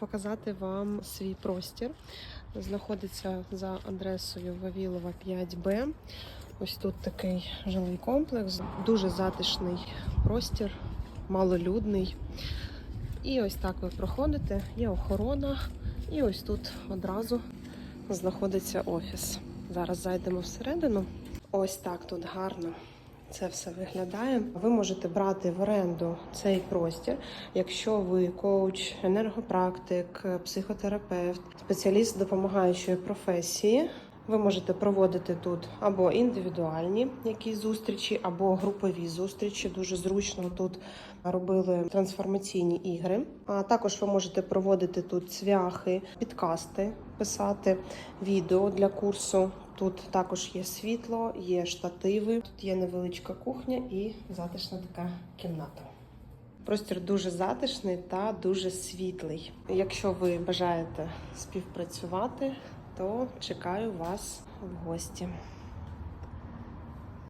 показати вам свій простір. Знаходиться за адресою Вавілова 5Б. Ось тут такий жилий комплекс, дуже затишний простір, малолюдний. І ось так ви проходите, є охорона, і ось тут одразу знаходиться офіс. Зараз зайдемо всередину. Ось так тут гарно це все виглядає. Ви можете брати в оренду цей простір, якщо ви коуч, енергопрактик, психотерапевт, спеціаліст допомагаючої професії. Ви можете проводити тут або індивідуальні якісь зустрічі, або групові зустрічі. Дуже зручно тут робили трансформаційні ігри. А також ви можете проводити тут цвяхи, підкасти, писати відео для курсу. Тут також є світло, є штативи, тут є невеличка кухня і затишна така кімната. Простір дуже затишний та дуже світлий. Якщо ви бажаєте співпрацювати, то чекаю вас в гості.